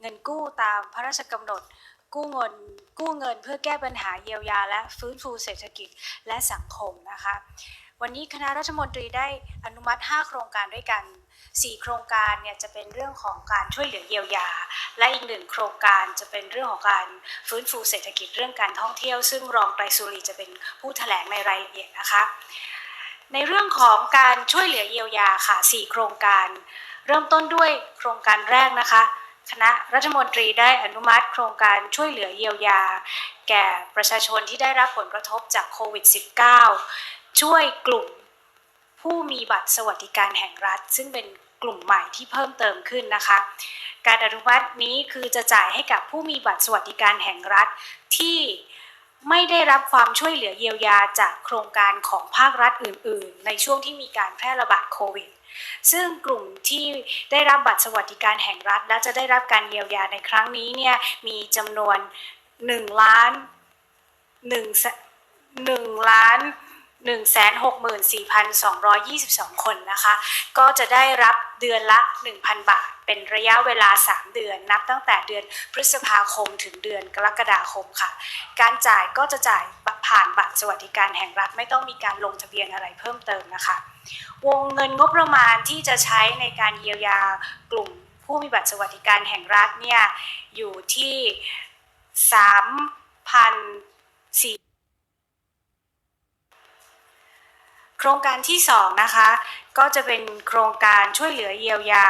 เงินกู้ตามพระราชกำหนด กู้เงินกู้เงินเพื่อแก้ปัญหาเยียวยา และฟื้นฟูเศรษฐกิจและสังคมนะคะวันนี้คณะรัฐมนตรีได้อนุมัติ 5 โครงการด้วยกัน 4 โครงการเนี่ยจะเป็นเรื่องของการช่วยเหลือเยียวยา และอีกหนึ่งโครงการจะเป็นเรื่องของการฟื้นฟูเศรษฐกิจเรื่องการท่องเที่ยว ซึ่งรองไตรสุรีจะเป็นผู้แถลงในรายละเอียดนะคะ ในเรื่องของการช่วยเหลือเยียวยาค่ะ 4 โครงการ เริ่มต้นด้วยโครงการแรกนะคะ คณะรัฐมนตรีได้อนุมัติโครงการช่วยเหลือเยียวยา แก่ประชาชนที่ได้รับผลกระทบจากโควิด -19 ช่วยกลุ่มผู้มีบัตรสวัสดิการแห่งรัฐ ซึ่งเป็นกลุ่มใหม่ที่เพิ่มเติมขึ้นนะคะ การอนุมัตินี้คือจะจ่ายให้กับผู้มีบัตรสวัสดิการแห่งรัฐที่ไม่ได้รับความช่วยเหลือเยียวยาจากโครงการของภาครัฐอื่น ๆ ในช่วงที่มีการแพร่ระบาดโควิด ซึ่งกลุ่มที่ได้รับบัตรสวัสดิการแห่งรัฐ และจะได้รับการเยียวยาในครั้งนี้เนี่ยมีจำนวน1ล้าน1 1ล้าน164,222 คนนะคะ ก็จะได้รับเดือนละ 1,000 บาท เป็นระยะเวลา 3 เดือน นับตั้งแต่เดือนพฤษภาคมถึงเดือนกรกฎาคมค่ะ การจ่ายก็จะจ่ายผ่านบัตรสวัสดิการแห่งรัฐ ไม่ต้องมีการลงทะเบียนอะไรเพิ่มเติมนะคะ วงเงินงบประมาณที่จะใช้ในการเยียวยากลุ่มผู้มีบัตรสวัสดิการแห่งรัฐเนี่ยอยู่ที่3,400โครงการที่2นะคะก็จะเป็นโครงการช่วยเหลือเยียวยา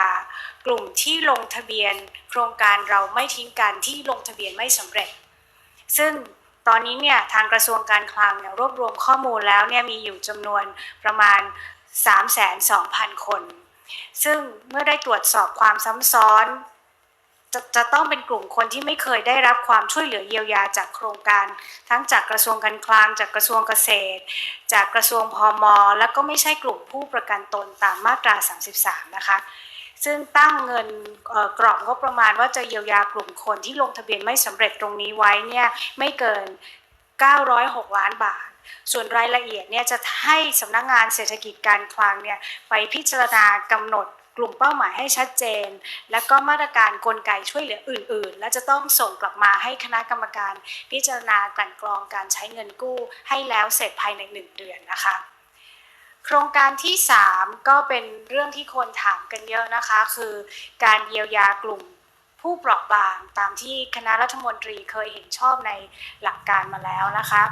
กลุ่มที่ลงทะเบียน โครงการเราไม่ทิ้งกันที่ลงทะเบียนไม่สำเร็จ ซึ่งตอนนี้เนี่ยทางกระทรวงการคลังเนี่ยรวบรวมข้อมูลแล้วเนี่ยมีอยู่จำนวนประมาณ 3,200,000 คน ซึ่งเมื่อได้ตรวจสอบความซ้ำซ้อนจะจะต้องเป็นกลุ่มคนที่ไม่เคยได้รับความช่วยเหลือเยียวยาจากโครงการ ทั้งจากกระทรวงการคลังจากกระทรวงเกษตร จากกระทรวงพมและก็ไม่ใช่กลุ่มผู้ประกันตนตามมาตรา 33 นะคะ ซึ่งตั้งเงินกรอบงบประมาณว่าจะเยียวยากลุ่มคนที่ลงทะเบียนไม่สำเร็จตรงนี้ไว้เนี่ยไม่เกิน 906 ล้านบาท ส่วนรายละเอียดเนี่ยจะให้สำนักงานเศรษฐกิจการคลังเนี่ยไปพิจารณากำหนดกลุ่มเป้าหมายให้ชัดเจน และก็มาตรการกลไกช่วยเหลืออื่น ๆ และจะต้องส่งกลับมาให้คณะกรรมการ พิจารณากลั่นกรองการใช้เงินกู้ให้แล้วเสร็จภายใน 1 เดือนนะคะ โครงการที่ 3 ก็เป็นเรื่องที่คนถามกันเยอะนะคะ คือการเยียวยากลุ่ม ผู้เปราะบางตามที่คณะรัฐมนตรีเคยเห็นชอบในหลักการมาแล้วนะคะ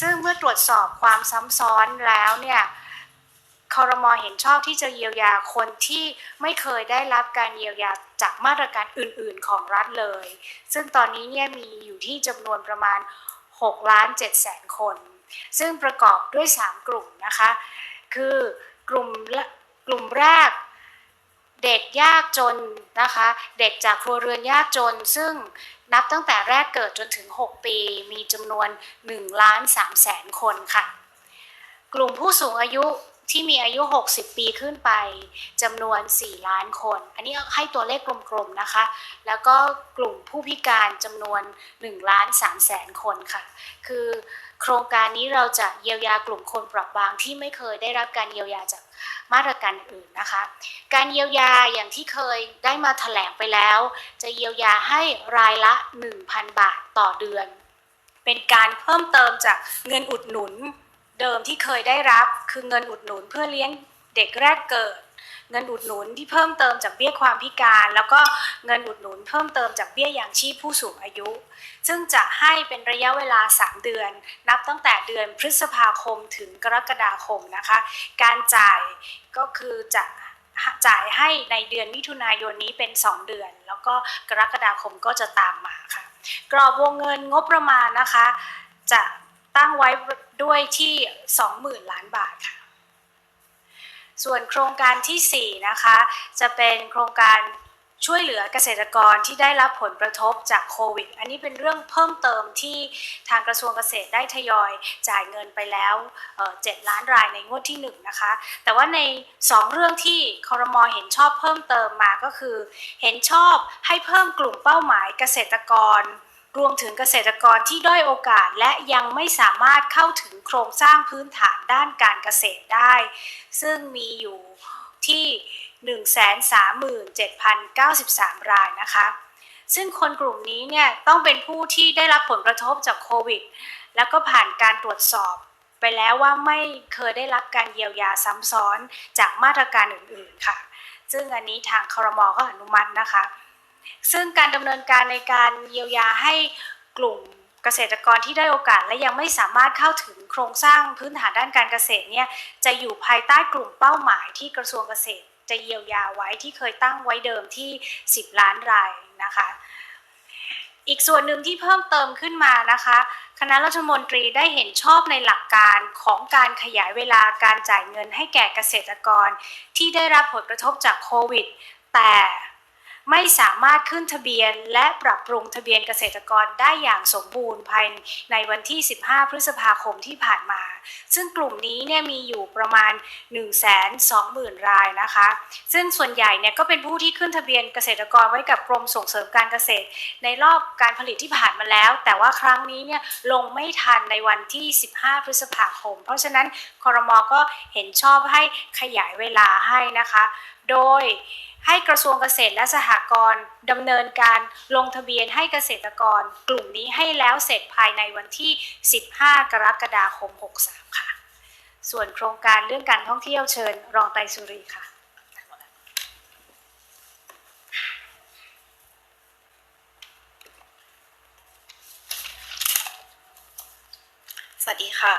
ซึ่งเมื่อตรวจสอบความซ้ำซ้อนแล้วเนี่ยคอรมอเห็นชอบที่จะเยียวยาคนที่ไม่เคยได้รับการเยียวยาจากมาตรการอื่น ๆ ของรัฐเลย ซึ่งตอนนี้เนี่ยมีอยู่ที่จำนวนประมาณ6ล้าน7แสนคน ซึ่งประกอบด้วย 3 กลุ่มนะคะ คือกลุ่มกลุ่มแรก เด็กยากจนนะคะ เด็กจากครัวเรือนยากจน ซึ่งนับตั้งแต่แรกเกิดจนถึง 6 ปี มีจำนวน1ล้าน3แสนคนค่ะ กลุ่มผู้สูงอายุที่มีอายุ 60 ปีขึ้นไปจำนวน 4 ล้านคน อันนี้ให้ตัวเลขกลมๆนะคะ แล้วก็กลุ่มผู้พิการจำนวน1ล้าน3แสนคนค่ะ คือโครงการนี้เราจะเยียวยากลุ่มคนเปราะบางที่ไม่เคยได้รับการเยียวยาจาก มาตรการอื่นนะคะ การเยียวยาอย่างที่เคยได้มาแถลงไปแล้ว จะเยียวยาให้รายละ 1,000 บาทต่อเดือน เป็นการเพิ่มเติมจากเงินอุดหนุนเดิมที่เคยได้รับคือเงินอุดหนุนเพื่อเลี้ยงเด็กแรกเกิด เงินอุดหนุนที่เพิ่มเติมจากเบี้ยความพิการ แล้วก็เงินอุดหนุนเพิ่มเติมจากเบี้ยยังชีพผู้สูงอายุ ซึ่งจะให้เป็นระยะเวลา 3 เดือน นับตั้งแต่เดือนพฤษภาคมถึงกรกฎาคมนะคะ การจ่ายก็คือจะจ่ายให้ในเดือนมิถุนายนนี้เป็น 2 เดือน แล้วก็กรกฎาคมก็จะตามมาค่ะ กรอบวงเงินงบประมาณนะคะ จะตั้งไว้ด้วยที่ 20,000 ล้านบาทค่ะ ส่วนโครงการทีสี่ 4 นะคะ จะเป็นโครงการช่วยเหลือเกษตรกรที่ได้รับผลกระทบจากโควิด อันนี้เป็นเรื่องเพิ่มเติมที่ทางกระทรวงเกษตรได้ทยอยจ่ายเงินไปแล้วเอ่อ7ล้านรายในงวดที่1นะคะ แต่ว่าใน 2 เรื่องที่คอรมอเห็นชอบเพิ่มเติมมาก็คือ เห็นชอบให้เพิ่มกลุ่มเป้าหมายเกษตรกร รวมถึงเกษตรกรที่ด้อยโอกาสและยังไม่สามารถเข้าถึงโครงสร้างพื้นฐานด้านการเกษตรได้ ซึ่งมีอยู่ที่ 137,093 รายนะคะ ซึ่งคนกลุ่มนี้เนี่ยต้องเป็นผู้ที่ได้รับผลกระทบจากโควิด แล้วก็ผ่านการตรวจสอบไปแล้วว่าไม่เคยได้รับการเยียวยาซ้ำซ้อนจากมาตรการอื่นๆค่ะ ซึ่งอันนี้ทางครมก็อนุมัตินะคะ ซึ่งการดำเนินการในการเยียวยาให้กลุ่มเกษตรกรที่ได้โอกาสและยังไม่สามารถเข้าถึงโครงสร้างพื้นฐานด้านการเกษตรเนี่ยจะอยู่ภายใต้กลุ่มเป้าหมายที่กระทรวงเกษตร จะเยียวยาไว้ที่เคยตั้งไว้เดิมที่ 10 ล้านรายนะคะอีกส่วนหนึ่งที่เพิ่มเติมขึ้นมานะคะ คณะรัฐมนตรีได้เห็นชอบในหลักการของการขยายเวลาการจ่ายเงินให้แก่เกษตรกร ที่ได้รับผลกระทบจากโควิด แต่ ไม่สามารถขึ้นทะเบียน และปรับปรุงทะเบียนเกษตรกรได้อย่างสมบูรณ์ภายในวันที่ 15 พฤษภาคมที่ผ่านมา ซึ่งกลุ่มนี้เนี่ยมีอยู่ประมาณ 120,000 รายนะคะ ซึ่งส่วนใหญ่เนี่ยก็เป็นผู้ที่ขึ้นทะเบียนเกษตรกรไว้กับกรมส่งเสริมการเกษตร ในรอบการผลิตที่ผ่านมาแล้ว แต่ว่าครั้งนี้เนี่ยลงไม่ทันในวันที่ 15 พฤษภาคม เพราะฉะนั้นคอรมอก็เห็นชอบให้ขยายเวลาให้นะคะ โดยให้กระทรวงเกษตรและสหกรณ์ดำเนินการลงทะเบียนให้เกษตรกร กลุ่มนี้ให้แล้วเสร็จภายในวันที่ 15 กรกฎาคม 63 ค่ะ ส่วนโครงการเรื่องการท่องเที่ยวเชิญ รองไตสุรีค่ะ สวัสดีค่ะ